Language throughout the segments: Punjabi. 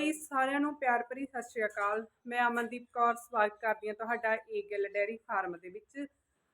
ਜੀ ਸਾਰਿਆਂ ਨੂੰ ਪਿਆਰ ਭਰੀ ਸਤਿ ਸ਼੍ਰੀ ਅਕਾਲ। ਮੈਂ ਅਮਨਦੀਪ ਕੌਰ, ਸਵਾਗਤ ਕਰਦੀ ਹਾਂ ਤੁਹਾਡਾ ਏ ਗਿੱਲ ਡੈਰੀ ਫਾਰਮ ਦੇ ਵਿੱਚ।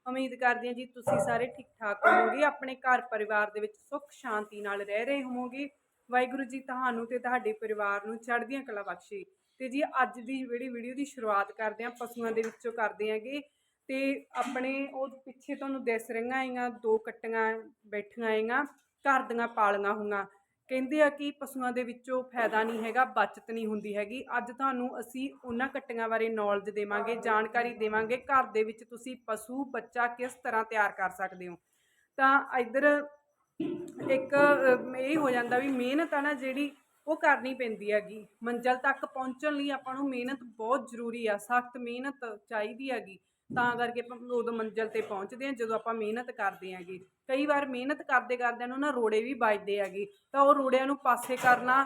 ਉਮੀਦ ਕਰਦੀ ਹਾਂ ਜੀ ਤੁਸੀਂ ਸਾਰੇ ਠੀਕ ਠਾਕ ਹੋਵੋਗੇ, ਆਪਣੇ ਘਰ ਪਰਿਵਾਰ ਦੇ ਵਿੱਚ ਸੁੱਖ, ਸ਼ਾਂਤੀ ਨਾਲ ਰਹਿ ਰਹੇ ਹੋਵੋਗੇ। ਵਾਹਿਗੁਰੂ ਜੀ ਤੁਹਾਨੂੰ ਤੇ ਤੁਹਾਡੇ ਪਰਿਵਾਰ ਨੂੰ ਚੜ੍ਹਦੀਆਂ ਕਲਾ ਬਖਸ਼ੇ। ਤੇ ਜੀ ਅੱਜ ਦੀ ਜਿਹੜੀ ਵੀਡੀਓ ਦੀ ਸ਼ੁਰੂਆਤ ਕਰਦੇ ਹਾਂ, ਪਸ਼ੂਆਂ ਦੇ ਵਿੱਚੋਂ ਕਰਦੇ ਹਾਂਗੇ। ਤੇ ਆਪਣੇ ਉਹ ਪਿੱਛੇ ਤੁਹਾਨੂੰ ਦਿਸ ਰਹੀਆਂ ਆਈਆਂ ਦੋ ਕੱਟੀਆਂ ਬੈਠੀਆਂ ਆਈਆਂ ਘਰ ਦੀਆਂ ਪਾਲੀਆਂ ਹੋਈਆਂ। ਕਹਿੰਦੇ ਆ ਕਿ ਪਸ਼ੂਆਂ ਦੇ ਵਿੱਚੋਂ ਫਾਇਦਾ ਨਹੀਂ ਹੈਗਾ, ਬਚਤ ਨਹੀਂ ਹੁੰਦੀ ਹੈਗੀ। ਅੱਜ ਤੁਹਾਨੂੰ ਅਸੀਂ ਉਹਨਾਂ ਕੱਟੀਆਂ ਬਾਰੇ ਨੌਲੇਜ ਦੇਵਾਂਗੇ, ਜਾਣਕਾਰੀ ਦੇਵਾਂਗੇ, ਘਰ ਦੇ ਵਿੱਚ ਤੁਸੀਂ ਪਸ਼ੂ, ਬੱਚਾ ਕਿਸ ਤਰ੍ਹਾਂ ਤਿਆਰ ਕਰ ਸਕਦੇ ਹੋ। ਤਾਂ ਇੱਧਰ ਇੱਕ ਇਹ ਹੋ ਜਾਂਦਾ ਵੀ ਮਿਹਨਤ ਆ ਨਾ ਜਿਹੜੀ, ਉਹ ਕਰਨੀ ਪੈਂਦੀ ਹੈਗੀ। ਮੰਜ਼ਲ ਤੱਕ ਪਹੁੰਚਣ ਲਈ ਆਪਾਂ ਨੂੰ ਮਿਹਨਤ ਬਹੁਤ ਜ਼ਰੂਰੀ ਆ, ਸਖਤ ਮਿਹਨਤ ਚਾਹੀਦੀ ਹੈਗੀ। ਤਾਂ ਕਰਕੇ ਆਪਾਂ ਉਦੋਂ ਮੰਜ਼ਿਲ ਤੇ ਪਹੁੰਚਦੇ ਹਾਂ, ਜਦੋਂ ਆਪਾਂ ਮਿਹਨਤ ਕਰਦੇ ਹੈਗੇ। ਕਈ ਵਾਰ ਮਿਹਨਤ ਕਰਦੇ ਕਰਦਿਆਂ ਨੂੰ ਨਾ ਰੋੜੇ ਵੀ ਵੱਜਦੇ ਹੈਗੇ। ਤਾਂ ਉਹ ਰੋੜਿਆਂ ਨੂੰ ਪਾਸੇ ਕਰਨਾ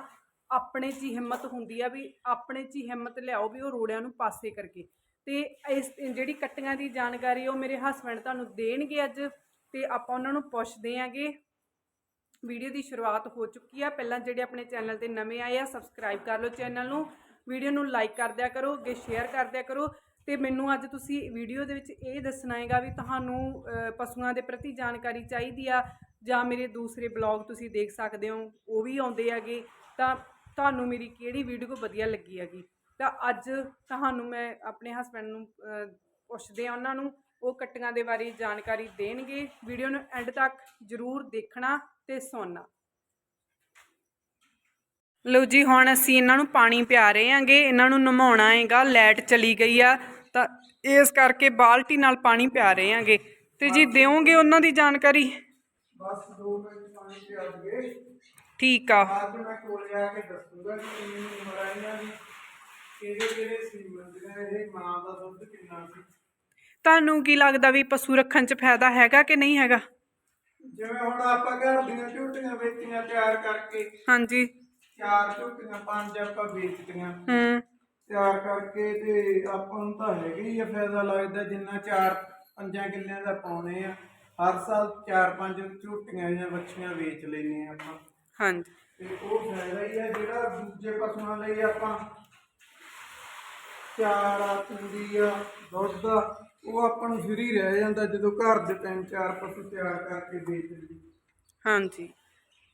ਆਪਣੇ 'ਚ ਹੀ ਹਿੰਮਤ ਹੁੰਦੀ ਆ ਵੀ ਆਪਣੇ 'ਚ ਹੀ ਹਿੰਮਤ ਲਿਆਓ ਵੀ ਉਹ ਰੋੜਿਆਂ ਨੂੰ ਪਾਸੇ ਕਰਕੇ। ਤੇ ਇਸ ਜਿਹੜੀ ਕੱਟੀਆਂ ਦੀ ਜਾਣਕਾਰੀ ਉਹ ਮੇਰੇ ਹਸਬੰਡ ਤੁਹਾਨੂੰ ਦੇਣਗੇ ਅੱਜ ਤੇ ਆਪਾਂ ਉਹਨਾਂ ਨੂੰ ਪੁੱਛਦੇ ਆਂਗੇ ਵੀਡੀਓ ਦੀ ਸ਼ੁਰੂਆਤ ਹੋ ਚੁੱਕੀ ਆ। ਪਹਿਲਾਂ ਜਿਹੜੇ ਆਪਣੇ ਚੈਨਲ ਤੇ ਨਵੇਂ ਆਏ ਆ ਸਬਸਕ੍ਰਾਈਬ ਕਰ ਲਓ ਚੈਨਲ ਨੂੰ। ਵੀਡੀਓ ਨੂੰ ਲਾਈਕ ਕਰ ਦਿਆ ਕਰੋ, ਅੱਗੇ ਸ਼ੇਅਰ ਕਰ ਦਿਆ ਕਰੋ। ਤੇ ਮੈਨੂੰ ਅੱਜ ਤੁਸੀਂ ਵੀਡੀਓ ਦੇ ਵਿੱਚ ਇਹ ਦੱਸਣਾ ਹੈਗਾ ਵੀ ਤੁਹਾਨੂੰ ਪਸ਼ੂਆਂ ਦੇ ਪ੍ਰਤੀ ਜਾਣਕਾਰੀ ਚਾਹੀਦੀ ਆ ਜਾਂ ਮੇਰੇ ਦੂਸਰੇ ਬਲੌਗ ਤੁਸੀਂ ਦੇਖ ਸਕਦੇ ਹੋ, ਉਹ ਵੀ ਆਉਂਦੇ ਹੈਗੇ। ਤਾਂ ਤੁਹਾਨੂੰ ਮੇਰੀ ਕਿਹੜੀ ਵੀਡੀਓ ਵਧੀਆ ਲੱਗੀ ਹੈਗੀ? ਤਾਂ ਅੱਜ ਤੁਹਾਨੂੰ ਮੈਂ ਆਪਣੇ ਹਸਬੰਡ ਨੂੰ ਪੁੱਛਦੇ ਆ ਉਹਨਾਂ ਨੂੰ, ਉਹ ਕੱਟੀਆਂ ਦੇ ਬਾਰੇ ਜਾਣਕਾਰੀ ਦੇਣਗੇ। ਵੀਡੀਓ ਨੂੰ ਐਂਡ ਤੱਕ ਜ਼ਰੂਰ ਦੇਖਣਾ ਤੇ ਸੁਣਨਾ। ਲਓ ਜੀ ਹੁਣ ਅਸੀਂ ਇਹਨਾਂ ਨੂੰ ਪਾਣੀ ਪਿਆ ਰਹੇ ਆਂਗੇ ਇਹਨਾਂ ਨੂੰ ਨਮਾਉਣਾ ਹੈਗਾ ਲਾਈਟ ਚਲੀ ਗਈ ਆ ਤਾਂ ਇਸ ਕਰਕੇ ਬਾਲਟੀ ਨਾਲ ਪਾਣੀ ਪਿਆ ਰਹੇ ਆਂਗੇ ਤੇ ਜੀ ਦਿਓਗੇ ਉਹਨਾਂ ਦੀ ਜਾਣਕਾਰੀ? ਬਸ ਦੋ ਮਿੰਟ ਪਾਣੀ ਪਿਆ ਦਈਏ। ਠੀਕ ਆ। ਬਾਅਦ ਵਿੱਚ ਮੈਂ ਕੋਲ ਆ ਕੇ ਦੱਸੂਗਾ ਕਿ ਕਿੰਨੀ ਉਮਰ ਆਈਆਂ ਦੀ ਕਿਹੜੇ ਕਿਹੜੇ ਸੀਮਨ ਦੇ ਇਹ ਮਾਂ ਦਾ ਦੁੱਧ ਕਿੰਨਾ ਸੀ? ਤੁਹਾਨੂੰ ਕੀ ਲੱਗਦਾ ਵੀ ਪਸ਼ੂ ਰੱਖਣ 'ਚ ਫਾਇਦਾ ਹੈਗਾ ਕਿ ਨਹੀਂ ਹੈਗਾ? ਜਿਵੇਂ ਹੁਣ ਆਪਾਂ ਘਰ ਦੀਆਂ ਝੋਟੀਆਂ ਵੇਚੀਆਂ ਤਿਆਰ ਕਰਕੇ ਹਾਂਜੀ। ਚਾਰ ਝੋਟੀਆਂ ਪੰਜ ਆਪਾਂ ਵੇਚਤੀਆਂ। ਹੂੰ। ਤਿਆਰ ਕਰਕੇ ਤੇ ਆਪਾਂ ਨੂੰ ਤਾਂ ਹੈਗਾ ਹੀ ਆ ਫਾਇਦਾ ਲੱਗਦਾ ਜਿੰਨਾ ਚਾਰ ਪੰਜਾਂ ਕਿੱਲਿਆਂ ਦਾ ਪਾਉਣੇ ਆ। ਹਰ ਸਾਲ ਚਾਰ ਪੰਜ ਝੋਟੀਆਂ ਜਾਂ ਬੱਚੀਆਂ ਵੇਚ ਲੈਨੇ ਆ ਆਪਾਂ। ਹਾਂਜੀ। ਤੇ ਉਹ ਫਾਇਦਾ ਹੀ ਹੈ ਜਿਹੜਾ ਦੂਜੇ ਪਸ਼ੂਆਂ ਲਈ ਆਪਾਂ ਚਾਰਾ ਤੂੜੀ ਆ ਦੁੱਧ ਆ ਉਹ ਆਪਾਂ ਨੂੰ ਫਰੀ ਰਹਿ ਜਾਂਦਾ ਜਦੋਂ ਘਰ ਦੇ ਤਿੰਨ ਚਾਰ ਪਸ਼ੂ ਤਿਆਰ ਕਰਕੇ ਵੇਚ ਲਈਏ ਹਾਂਜੀ।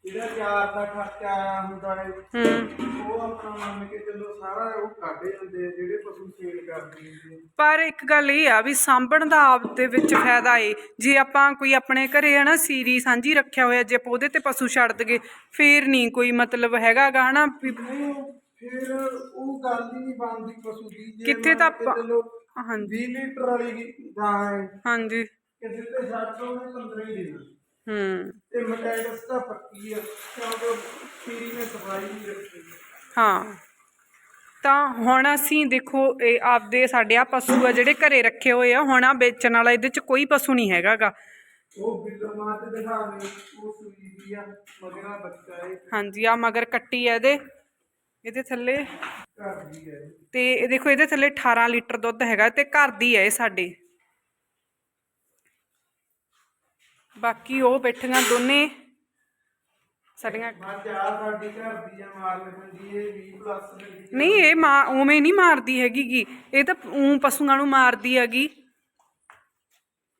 ਜਿਹੜਾ ਚਾਰ ਦਾ ਖਰਚਾ ਆਇਆ ਹੁੰਦਾ ਹੈ ਹੂੰ। ਉਹ ਆਪਣਾ ਮੰਨ ਕੇ ਚੱਲੋ ਸਾਰਾ ਉਹ ਕੱਢ ਜਾਂਦੇ ਆ ਜਿਹੜੇ ਪਸ਼ੂ ਸੇਲ ਕਰਦੇ ਹੁੰਦੇ ਆ। ਪਰ ਇੱਕ ਗੱਲ ਇਹ ਆ ਵੀ ਸਾਂਭਣ ਦਾ ਆਪ ਦੇ ਵਿੱਚ ਫਾਇਦਾ ਏ। ਜੇ ਆਪਾਂ ਕੋਈ ਆਪਣੇ ਘਰੇ ਹੈ ਨਾ ਸੀਰੀ ਸਾਂਝੀ ਰੱਖਿਆ ਹੋਇਆ ਜੇ ਆਪਾਂ ਉਹਦੇ ਤੇ ਪਸ਼ੂ ਛੱਡ ਦਗੇ ਫੇਰ ਨਹੀਂ ਕੋਈ ਮਤਲਬ ਹੈਗਾਗਾ ਹਨਾ ਵੀ ਨਹੀਂ ਫਿਰ ਉਹ ਗੱਲ ਹੀ ਨਹੀਂ ਬਣਦੀ ਪਸ਼ੂ ਦੀ ਜੇ ਕਿੱਥੇ ਮੰਨ ਤਾਂ ਕੇ ਆਪਾਂ- ਚੱਲੋ ਹਾਂਜੀ। 20 ਲੀਟਰ ਵਾਲੀ ਗਾਂ ਹੈ ਹਾਂਜੀ। ਕਿਸੇ ਤੇ 60 ਉਹਨੇ 15 ਹੀ ਦੇਣਾ। ਹੂੰ। ਤੇ ਮਟੈਡਸ ਤਾਂ ਪੱਕੀ ਆ ਕਿਉਂਕਿ ਪੀਰੀ ਨੇ ਸਫ਼ਾਈ ਨਹੀਂ ਰੱਖੀ। ਹਾਂ। ਤਾਂ ਹੁਣ ਅਸੀਂ ਦੇਖੋ ਇਹ ਆਪਦੇ ਸਾਡੇ ਆ ਪਸ਼ੂ ਆ ਜਿਹੜੇ ਘਰੇ ਰੱਖੇ ਹੋਏ ਆ ਹੁਣ ਆ ਵੇਚਣ ਵਾਲਾ ਇਹਦੇ ਚ ਕੋਈ ਪਸ਼ੂ ਨਹੀਂ ਹੈਗਾਗਾ। ਉਹ ਬਿੱਲੋ ਮਾਂ ਤੇ ਦਿਖਾ ਦੇ ਉਹ ਸੂਈ ਦੀ ਆ ਮਗਰਾ ਬੱਚਾ ਹੈ ਹਾਂਜੀ ਆ ਮਗਰ ਕੱਟੀ ਆ ਇਹਦੇ। ਇਹਦੇ ਥੱਲੇ। ਘਰ ਦੀ ਹੈ ਤੇ ਇਹ ਦੇਖੋ ਇਹਦੇ ਥੱਲੇ 18 ਲੀਟਰ ਦੁੱਧ ਹੈਗਾ ਤੇ ਘਰ ਦੀ ਹੈ ਇਹ ਸਾਡੇ। ਬਾਕੀ ਉਹ ਬੈਠੀਆਂ ਦੋਨੇ। ਸਾਡੀਆਂ ਮੱਝ ਆ ਸਾਡੀ ਘਰ ਦੀ ਆ ਮਾਰ ਲੈਂਦੀ ਇਹ 20 ਪਲੱਸ ਦੀ ਨਹੀਂ ਇਹ ਮਾਂ ਉਵੇਂ ਨਹੀਂ ਮਾਰਦੀ ਹੈਗੀ ਗੀ ਇਹ ਤਾਂ ਉਂ ਪਸ਼ੂਆਂ ਨੂੰ ਮਾਰਦੀ ਹੈਗੀ।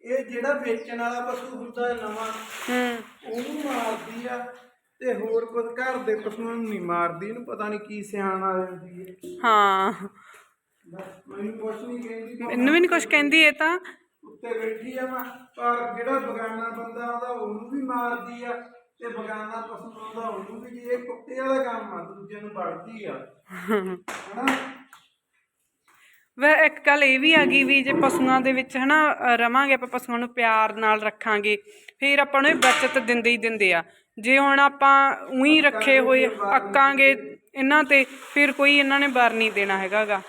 ਇਹ ਜਿਹੜਾ ਵੇਚਣ ਵਾਲਾ ਪਸ਼ੂ ਹੁੰਦਾ ਹੈ ਨਵਾਂ ਹੂੰ। ਉਹਨੂੰ ਮਾਰਦੀ ਆ ਤੇ ਹੋਰ ਕੁਝ ਘਰ ਦੇ ਪਸ਼ੂਆਂ ਨੂੰ ਨਹੀਂ ਮਾਰਦੀ। ਇਹਨੂੰ ਪਤਾ ਨਹੀਂ ਕੀ ਸਿਆਣ ਆ ਜਾਂਦੀ ਹੈ। ਹਾਂ। ਮੈਨੂੰ ਕੁਛ ਨਹੀਂ ਕਹਿੰਦੀ। ਮੈਨੂੰ ਵੀ ਨਹੀਂ ਕੁਝ ਕਹਿੰਦੀ ਇਹ ਤਾਂ ਉੱਤੇ ਬੈਠੀ ਆ ਮੈਂ ਪਰ ਜਿਹੜਾ ਬਗਾਨਾ ਬੰਦਾ ਆਉਂਦਾ ਉਹਨੂੰ ਵੀ ਮਾਰਦੀ ਆ ਤੇ ਬਗਾਨਾ ਪਸ਼ੂ ਆਉਂਦਾ ਉਹਨੂੰ ਵੀ ਜੀ ਇਹ ਕੁੱਤੇ ਵਾਲਾ ਕੰਮ ਆ ਦੂਜੇ ਨੂੰ ਵੜਦੀ ਆ। ਹਨਾ? ਵੈ ਇੱਕ ਗੱਲ ਇਹ ਵੀ ਆ ਗਈ ਵੀ ਜੇ ਪਸ਼ੂਆਂ ਦੇ ਵਿੱਚ ਹਨਾ ਰਵਾਂਗੇ ਆਪਾਂ ਪਸ਼ੂਆਂ ਨੂੰ ਪਿਆਰ ਨਾਲ ਰੱਖਾਂਗੇ ਫਿਰ ਆਪਾਂ ਨੂੰ ਇਹ ਬਚਤ ਦਿੰਦੇ ਹੀ ਦਿੰਦੇ ਆ। ਜੇ ਹੁਣ ਆਪਾਂ ਉਹੀ ਰੱਖੇ ਹੋਏ ਅੱਕਾਂਗੇ ਇਹਨਾਂ ਤੇ ਫਿਰ ਕੋਈ ਇਹਨਾਂ ਨੇ ਬਰ ਨਹੀਂ ਦੇਣਾ ਹੈਗਾਗਾ।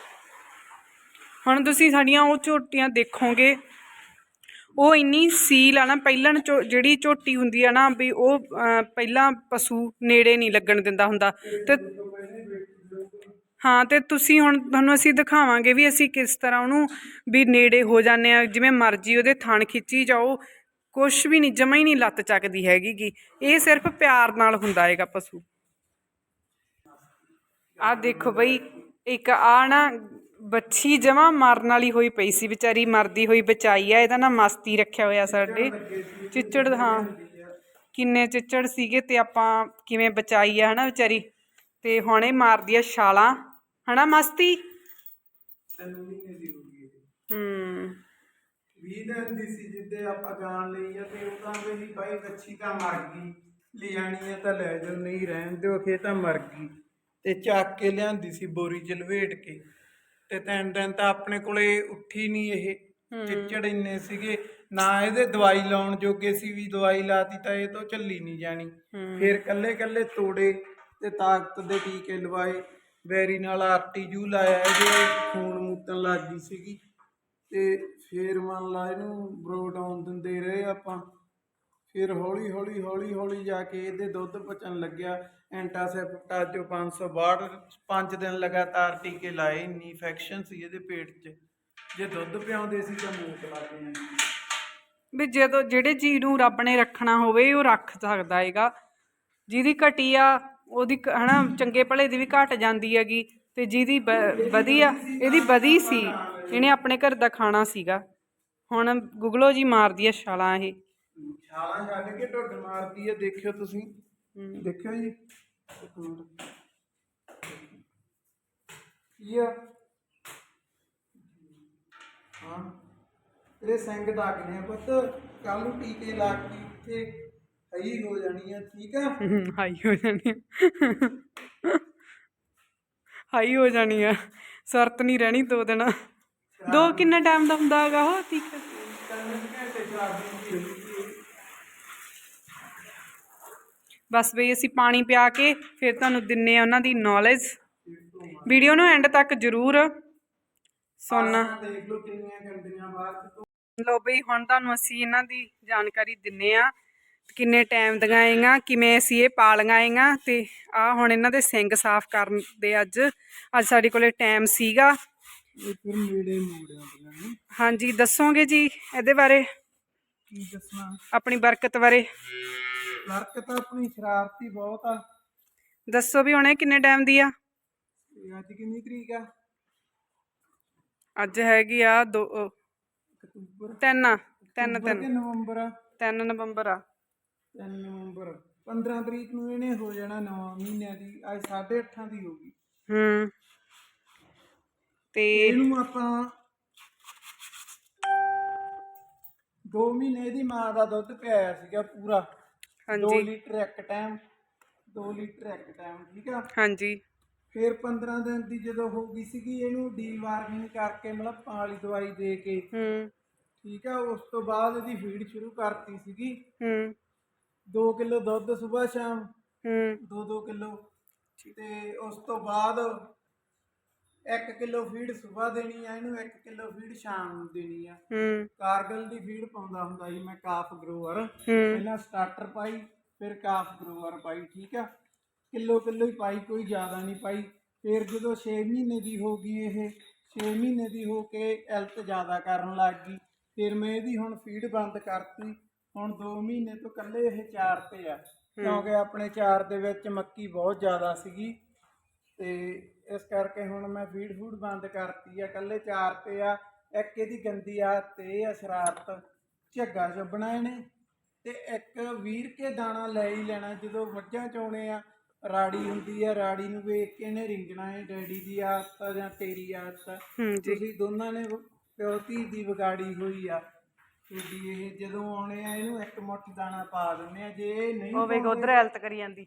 ਹੁਣ ਤੁਸੀਂ ਸਾਡੀਆਂ ਉਹ ਝੋਟੀਆਂ ਦੇਖੋਗੇ ਉਹ ਇੰਨੀ ਸੀਲ ਆ ਨਾ, ਪਹਿਲਾਂ ਝੋ- ਜਿਹੜੀ ਝੋਟੀ ਹੁੰਦੀ ਆ ਨਾ ਵੀ ਉਹ ਪਹਿਲਾਂ ਪਸ਼ੂ ਨੇੜੇ ਨਹੀਂ ਲੱਗਣ ਦਿੰਦਾ ਹੁੰਦਾ। ਤੇ ਹਾਂ, ਤੇ ਤੁਸੀਂ ਹੁਣ ਤੁਹਾਨੂੰ ਅਸੀਂ ਦਿਖਾਵਾਂਗੇ ਵੀ ਅਸੀਂ ਕਿਸ ਤਰ੍ਹਾਂ ਉਹਨੂੰ ਵੀ ਨੇੜੇ ਹੋ ਜਾਂਦੇ ਆ, ਜਿਵੇਂ ਮਰਜ਼ੀ ਉਹਦੇ ਥਣ ਖਿੱਚੀ ਜਾਓ, ਕੁਛ ਵੀ ਨਹੀਂ, ਜਮਾ ਹੀ ਨਹੀਂ ਲੱਤ ਚੱਕਦੀ ਹੈਗੀ ਗੀ ਇਹ ਸਿਰਫ ਪਿਆਰ ਨਾਲ ਹੁੰਦਾ ਹੈਗਾ ਪਸ਼ੂ। ਆ ਦੇਖੋ ਬਈ, ਇੱਕ ਆ ਨਾ ਬੱਚੀ ਜਮਾ ਮਰਨ ਵਾਲੀ ਹੋਈ ਪਈ ਸੀ ਵਿਚਾਰੀ ਮਰਦੀ ਹੋਈ ਬਚਾਈ ਆ ਇਹਦਾ ਨਾ ਮਸਤੀ ਰੱਖਿਆ ਹੋਇਆ ਸਾਡੇ। ਚਿੱਚੜ ਹਾਂ। ਕਿੰਨੇ ਚਿੱਚੜ ਸੀਗੇ ਤੇ ਆਪਾਂ ਕਿਵੇਂ ਬਚਾਈ ਆ ਹਨਾ ਵਿਚਾਰੀ? ਤੇ ਹੁਣ ਮਾਰਦੀ ਆ ਛਾਲਾਂ ਹਨਾ ਮਸਤੀ? ਹੋ 20 ਦਿਨ ਦੀ ਸੀ ਜਿੱਦੇ ਆਪਾਂ ਜਾਣ ਲਈ ਆ ਤੇ ਉਹ ਤਾਂ ਵੀ ਬਾਈ ਬੱਚੀ ਤਾਂ ਮਰ ਗਈ। ਲੈ ਜਾਣੀ ਆ ਤਾਂ ਲੈ ਜਾਓ ਨਹੀਂ ਰਹਿਣ ਦਿਓ ਖੇ ਤਾਂ ਮਰ ਗਈ। ਤੇ ਚੱਕ ਕੇ ਲਿਆਂਦੀ ਸੀ ਬੋਰੀ ਚ ਲਵੇਟ ਕੇ। ਤੇ ਤਿੰਨ ਦਿਨ ਤਾਂ ਆਪਣੇ ਕੋਲੇ ਉੱਠੀ ਨਹੀਂ ਇਹ ਚਿੱਚੜ ਇੰਨੇ ਸੀਗੇ ਨਾ ਇਹਦੇ ਦਵਾਈ ਲਾਉਣ ਜੋਗੇ ਸੀ ਵੀ ਦਵਾਈ ਲਾਤੀ ਤਾਂ ਇਹ ਤੋਂ ਝੱਲੀ ਨਹੀਂ ਜਾਣੀ। ਫਿਰ ਕੱਲੇ ਕੱਲੇ ਤੋੜੇ ਤੇ ਤਾਕਤ ਦੇ ਟੀਕੇ ਲਵਾਏ ਬੈਰੀ ਨਾਲ ਆਰਟੀਜੂ ਲਾਇਆ ਇਹਦੇ ਖੂਨ ਮੂਤਣ ਲੱਗ ਗਈ ਸੀਗੀ। ਤੇ ਫਿਰ ਮੰਨ ਲਾ ਇਹਨੂੰ ਬਰੋਡਾਊਨ ਦਿੰਦੇ ਰਹੇ ਆਪਾਂ। ਫਿਰ ਹੌਲੀ ਹੌਲੀ ਹੌਲੀ ਹੌਲੀ ਜਾ ਕੇ ਇਹਦੇ ਦੁੱਧ ਪਚਣ ਲੱਗਿਆ। ਐਂਟਾਸੈਪਟਾ ਜੋ 562 ਪੰਜ ਦਿਨ ਲਗਾਤਾਰ ਟੀਕੇ ਲਾਏ ਇੰਨੀ ਇਨਫੈਕਸ਼ਨ ਸੀ ਇਹਦੇ ਪੇਟ 'ਚ। ਜੇ ਦੁੱਧ ਪਿਆਉਂਦੇ ਸੀ ਤਾਂ ਮੂਤ ਲੱਗ ਜਾਂਦੀ ਵੀ ਜਦੋਂ ਜਿਹੜੇ ਚੀਜ਼ ਨੂੰ ਰੱਬ ਨੇ ਰੱਖਣਾ ਹੋਵੇ ਉਹ ਰੱਖ ਸਕਦਾ ਹੈਗਾ। ਜਿਹਦੀ ਘਟੀ ਆ ਉਹਦੀ ਕ- ਹਨਾ ਚੰਗੇ ਭਲੇ ਦੀ ਵੀ ਘਟ ਜਾਂਦੀ ਹੈਗੀ ਤੇ ਜਿਹਦੀ ਬ- ਵਧੀਆ ਇਹਦੀ ਵਧੀ ਸੀ ਇਹਨੇ ਆਪਣੇ ਘਰ ਦਾ ਖਾਣਾ ਸੀਗਾ। ਹੁਣ ਗੁਗਲੋ ਜੀ ਮਾਰਦੀ ਆ ਛਾਲਾਂ ਇਹ। ਛਾਲਾਂ ਛੱਡ ਕੇ ਢੁੱਡ ਮਾਰਦੀ ਹੈ ਦੇਖਿਓ ਤੁਸੀਂ। ਦੇਖਿਓ ਜੀ। ਇੱਕ ਮਿੰਟ ਕੀ ਆ? ਹਾਂ। ਤੇਰੇ ਸਿੰਘ ਡਾਕਨੇ ਪੁੱਤ। ਕੱਲ ਨੂੰ ਟੀਕੇ ਲਾ ਕੇ ਇੱਥੇ ਸਹੀ ਹੋ ਜਾਣੀ ਆ ਠੀਕ ਆ? ਹਾਈ ਹੋ ਜਾਣੀ ਆ। ਹਾਈ ਹੋ ਜਾਣੀ ਆ। ਸਰਤ ਨਹੀਂ ਰਹਿਣੀ ਦੋ ਦਿਨ। ਦੋ ਕਿੰਨਾ ਟਾਈਮ ਦਾ ਹੁੰਦਾ ਹੈਗਾ ਉਹ ਠੀਕ ਹੈ ਤਿੰਨ ਘੰਟੇ ਚਾਰ ਦਿਨ ਦੀ ਹੋਈ ਸੀ। ਬਸ ਬਈ ਅਸੀਂ ਪਾਣੀ ਪਿਆ ਕੇ ਫਿਰ ਤੁਹਾਨੂੰ ਦਿੰਨੇ ਆ ਉਹਨਾਂ ਦੀ ਨੌਲੇਜ ਵੀਡੀਓ ਨੂੰ ਐਂਡ ਤੱਕ ਜ਼ਰੂਰ ਸੁਣਨਾ। ਆਹ ਦੇਖ ਲਓ ਕਿੰਨੀਆਂ ਗੰਦੀਆਂ ਬਾਅਦ ਤੋਂ ਲੋ ਬਈ ਹੁਣ ਤੁਹਾਨੂੰ ਅਸੀਂ ਇਹਨਾਂ ਦੀ ਜਾਣਕਾਰੀ ਦਿੰਨੇ ਆ ਕਿੰਨੇ ਟਾਈਮ ਦੀਆਂ ਆਏਗਾ ਕਿਵੇਂ ਅਸੀਂ ਇਹ ਪਾਲੀਆਂ ਆਏਗਾ ਤੇ ਆ ਹੁਣ ਇਹਨਾਂ ਦੇ ਸਿੰਗ ਸਾਫ਼ ਕਰਨ ਦੇ ਅੱਜ। ਅੱਜ ਸਾਡੇ ਕੋਲੇ ਟਾਈਮ ਸੀਗਾ। ਹਾਂਜੀ ਦੱਸੋਗੇ ਜੀ ਇਹਦੇ ਬਾਰੇ? ਕੀ ਦੱਸਣਾ? ਆਪਣੀ ਬਰਕਤ ਬਾਰੇ। ਲੜਕ ਤਾਂ ਆਪਣੀ ਸ਼ਰਾਰਤੀ ਬਹੁਤ ਆ। ਦੱਸੋ ਵੀ ਹੁਣ ਕਿੰਨੇ ਟਾਈਮ ਦੀ ਆ? ਤੇ ਅੱਜ ਕਿੰਨੀ ਤਰੀਕ ਆ? ਅੱਜ ਹੈਗੀ ਆ ਦੋ ਅ, ਅਕਤੂਬਰ। ਤਿੰਨ ਆ, ਤਿੰਨ ਅਕਤੂਬਰ ਕਿ ਤਿੰਨ ਨਵੰਬਰ ਆ? 3 ਨਵੰਬਰ ਆ। 3 ਨਵੰਬਰ। 15 ਤਰੀਕ ਨੂੰ ਇਹਨੇ ਹੋ ਜਾਣਾ 9 ਮਹੀਨਿਆਂ ਦੀ ਅੱਜ 8.5 ਦੀ ਹੋ ਗਈ। ਹੂੰ। ਤੇ ਇਹਨੂੰ ਆਪਾਂ 2 ਮਹੀਨੇ ਦੀ ਮਾਂ ਦਾ ਦੁੱਧ ਪਿਆਇਆ ਸੀਗਾ ਪੂਰਾ। 2 ਹਾਂਜੀ। ਲੀਟਰ ਇੱਕ ਟਾਈਮ 2 ਲੀਟਰ ਇੱਕ ਟਾਈਮ ਠੀਕ ਆ? ਹਾਂਜੀ। ਫਿਰ 15 ਦਿਨ ਦੀ ਜਦੋਂ ਹੋ ਗਈ ਸੀਗੀ ਇਹਨੂੰ ਡੀਵਾਰਮਿੰਗ ਕਰਕੇ ਮਤਲਬ ਪਾਲੀ ਦਵਾਈ ਦੇ ਕੇ ਹੂੰ। ਠੀਕ ਆ? ਉਸ ਤੋਂ ਬਾਅਦ ਇਹਦੀ ਫੀਡ ਸ਼ੁਰੂ ਕਰਤੀ ਸੀਗੀ। ਹੂੰ। 2 ਕਿਲੋ ਦੁੱਧ ਸਵੇਰ ਸ਼ਾਮ ਹੂੰ। 2-2 ਕਿਲੋ। ਤੇ ਉਸ ਤੋਂ ਬਾਅਦ 1 ਕਿਲੋ ਫੀਡ ਸਵੇਰ ਦੇਣੀ ਆ ਇਹਨੂੰ 1 ਕਿਲੋ ਫੀਡ ਸ਼ਾਮ ਨੂੰ ਦੇਣੀ ਆ। ਹੂੰ। ਕਾਰਗਲ ਦੀ ਫੀਡ ਪਾਉਂਦਾ ਹੁੰਦਾ ਜੀ ਮੈਂ ਕਾਫ ਗਰੋਵਰ। ਹੂੰ। ਪਹਿਲਾਂ ਸਟਾਰਟਰ ਪਾਈ ਫਿਰ ਕਾਫ ਗਰੋਵਰ ਪਾਈ ਠੀਕ ਆ? ਕਿਲੋ ਕਿਲੋ ਹੀ ਪਾਈ ਕੋਈ ਜ਼ਿਆਦਾ ਨਹੀਂ ਪਾਈ। ਫਿਰ ਜਦੋਂ 6 ਮਹੀਨੇ ਦੀ ਹੋ ਗਈ ਇਹ 6 ਮਹੀਨੇ ਦੀ ਹੋ ਕੇ ਐਲਤ ਜ਼ਿਆਦਾ ਕਰਨ ਲੱਗ ਗਈ। ਫਿਰ ਮੈਂ ਇਹਦੀ ਹੁਣ ਫੀਡ ਬੰਦ ਕਰਤੀ। ਹੁਣ 2 ਮਹੀਨੇ ਤੋਂ ਕੱਲੇ ਇਹ ਚਾਰ ਤੇ ਆ। ਕਿਉਂਕਿ ਆਪਣੇ ਚਾਰ ਦੇ ਵਿੱਚ ਮੱਕੀ ਬਹੁਤ ਜ਼ਿਆਦਾ ਸੀਗੀ। ਤੇ ਇਸ ਕਰਕੇ ਹੁਣ ਮੈਂ ਫੀਡ ਫੂਡ ਬੰਦ ਕਰਤੀ ਆ ਕੱਲੇ ਚਾਰ ਤੇ ਆ ਇੱਕ ਇਹਦੀ ਗੰਦੀ ਆ ਤੇ ਇਹ ਆ ਸ਼ਰਾਰਤ। ਝੱਗਾ ਚੱਬਣਾ ਇਹਨੇ ਤੇ ਇੱਕ ਵੀਰ ਕੇ ਦਾਣਾ ਲੈ ਹੀ ਲੈਣਾ ਜਦੋਂ ਮੱਝਾਂ ਚੋਣੇ ਆ ਰਾੜੀ ਹੁੰਦੀ ਆ ਰਾੜੀ ਨੂੰ ਵੇਖ ਕੇ ਇਹਨੇ ਰਿੰਗਣਾ ਹੈ ਡੈਡੀ ਦੀ ਆਦਤ ਆ ਜਾਂ ਤੇਰੀ ਆਦਤ ਆ। ਹੂੰ ਜੀ। ਤੁਸੀਂ ਦੋਨਾਂ ਨੇ ਪਿਓ ਧੀ ਦੀ ਵਿਗਾੜੀ ਹੋਈ ਆ। ਤੁਹਾਡੀ ਇਹ ਜਦੋਂ ਆਉਣੇ ਆ ਇਹਨੂੰ ਇੱਕ ਮੁੱਠ ਦਾਣਾ ਪਾ ਦਿੰਦੇ ਆ ਜੇ ਇਹ ਨਹੀਂ ਉਹ ਵੇਖ ਉਧਰ ਹੈਲਤ ਕਰੀ ਜਾਂਦੀ।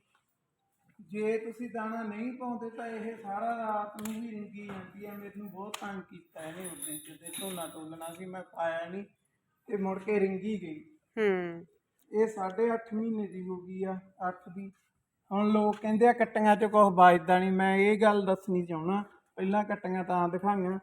ਜੇ ਤੁਸੀਂ ਦਾਣਾ ਨਹੀਂ ਪਾਉਂਦੇ ਤਾਂ ਇਹ ਸਾਰਾ ਰਾਤ ਨੂੰ ਹੀ ਰਿੰਗੀ ਜਾਂਦੀ ਆ ਮੈਨੂੰ ਬਹੁਤ ਤੰਗ ਕੀਤਾ ਇਹਨੇ ਉਸ ਦਿਨ ਜਦੋਂ ਝੋਨਾ ਤੋਲਣਾ ਸੀ ਮੈਂ ਪਾਇਆ ਨਹੀਂ ਤੇ ਮੁੜ ਕੇ ਰਿੰਗੀ ਗਈ। ਹੂੰ। ਇਹ 8.5 ਮਹੀਨੇ ਦੀ ਹੋ ਗਈ ਆ 8 ਦੀ। ਹੁਣ ਲੋਕ ਕਹਿੰਦੇ ਆ ਕੱਟੀਆਂ 'ਚ ਕੁਝ ਬਚਦਾ ਨਹੀਂ। ਮੈਂ ਇਹ ਗੱਲ ਦੱਸਣੀ ਚਾਹੁੰਦਾ। ਪਹਿਲਾਂ ਕੱਟੀਆਂ ਤਾਂ ਦਿਖਾਈਆਂ।